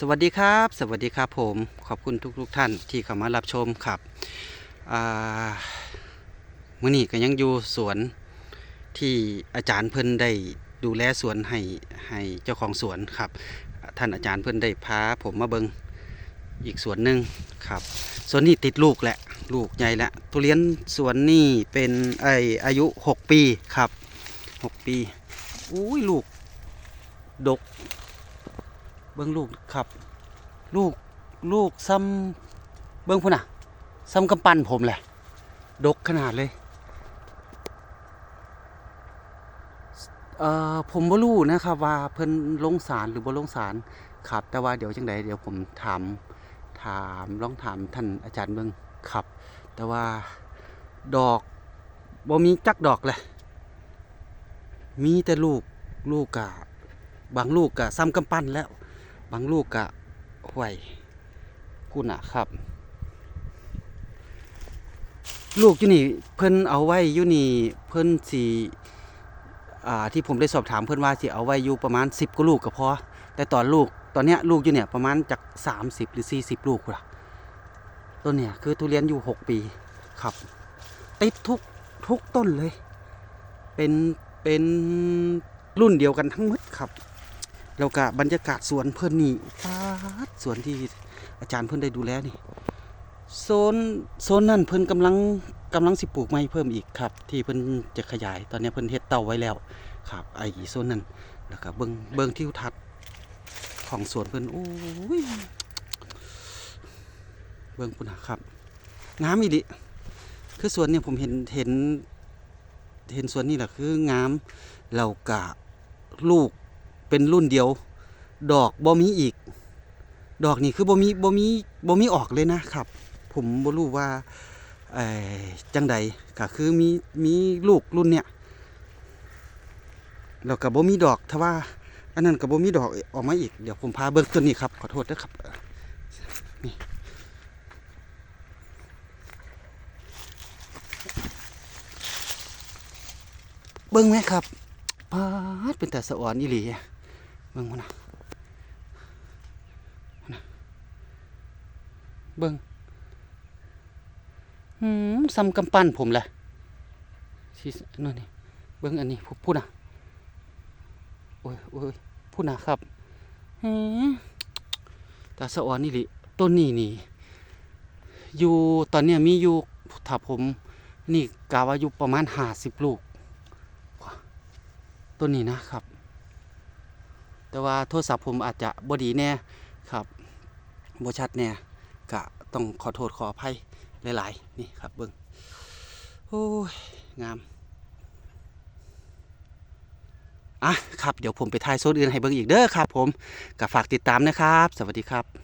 สวัสดีครับ สวัสดีครับผมขอบคุณทุกๆทท่านที่เข้ามารับชมครับมื่อนี้ก็ยังอยู่สวนที่อาจารย์เพิ่นได้ดูแลสวนให้ให้เจ้าของสวนครับ ท่านอาจารย์เพิ่นได้พาผมมาเบิงอีกสวนหนึ่งครับสวนนี้ติดลูกแหละลูกใหญ่แล้วทุเรียนสวนนี่เป็นไออายุ 6 ปีครับ 6 ปีอุ้ยลูกดก เบิ้งลูกครับ ลูกลูกซ้ำเบิ้งพุ่นน่ะซ้ำกำปั้นผมแหละ ดกขนาดเลย เอ่อผมบ่รู้นะครับว่าเพิ่นลงสารหรือบ่ลงสารครับ แต่ว่าเดี๋ยวจังใดเดี๋ยวผมถามถามลองถามท่านอาจารย์เบิ้งครับ แต่ว่าดอกบ่มีจักดอกเลยมีแต่ลูกลูกกะบางลูกกะซ้ำกำปั้นแล้ว บางลูกกะห่วยกุน่ะครับ ลูกอยู่นี่เพิ่นเอาไว้อยู่นี่เพิ่นสีอ่าที่ผมได้สอบถามเพิ่นว่าสิเอาไว้อยู่ประมาณ 10กว่าลูกก็พอแต่ตอนลูกตอนเนี้ยลูกอยู่เนี่ยประมาณจาก 30 หรือ 40 ลูกละต้นเนี่ยคือทุเรียนอยู่ 6 ปีครับติดทุกทุกต้นเลย เป็นเป็นรุ่นเดียวกันทั้งหมดครับ แล้วก็บรรยากาศสวนเพิ่นนี่ปาดสวนที่อาจารย์เพิ่นได้ดูแลนี่โซนโซนนั่นเพิ่นกำลังกำลังสิปลูกไม้เพิ่มอีกครับ ที่เพิ่นจะขยายตอนนี้เพิ่นเฮ็ดเตาไว้แล้วครับไอ้โซนนั้นแล้วก็เบิ่งเบิ่งทิวทัศน์ของสวนเพิ่นโอ้ยเบิ่งพุ่นนะครับงามอีดิคือสวนเนี่ยผมเห็นเห็นเห็นสวนนี่แหละคืองามแล้วก็ลูก เป็นรุ่นเดียว ดอกบ่มีอีก ดอกนี่คือบ่มีบ่มีบ่มีออกเลยนะครับ ผมบ่รู้ว่าเอ่อจังใดก็คือมีมีลูกรุ่นเนี้ยแล้วก็บ่มีดอกถ้าว่า อันนั้นก็บ่มีดอกออกมาอีกเดี๋ยวผมพาเบิ่งต้นนี้ครับขอโทษนะครับนี่เบิ่งไหมครับปาดเป็นแต่สะอ่อนอีหลี เบิ่งมันนะนน่ะเบิ่งหืมซ้ำกำปั้นผมแหละสินั่นนี่เบิ่งอันนี้พูพูดนะโอ้ยโอ้ยพูดนะครับหืมตาสะอ่อนนี่ลิต้นนี้นี่อยู่ตอนเนี้ยมีอยู่ถ้าผมนี่กาว่าอยู่ประมาณห้าสิบลูกต้นนี้นะครับ แต่ว่าโทรศัพท์ผมอาจจะบดีแน่ครับบชัดแน่ก็ต้องขอโทษขออภัยหลาย ๆ นี่ครับเบิ้งโอ้ยงามอะครับเดี๋ยวผมไปถ่ายโซนอื่นให้เบิ้งอีกเด้อครับ ผมก็ฝากติดตามนะครับ สวัสดีครับ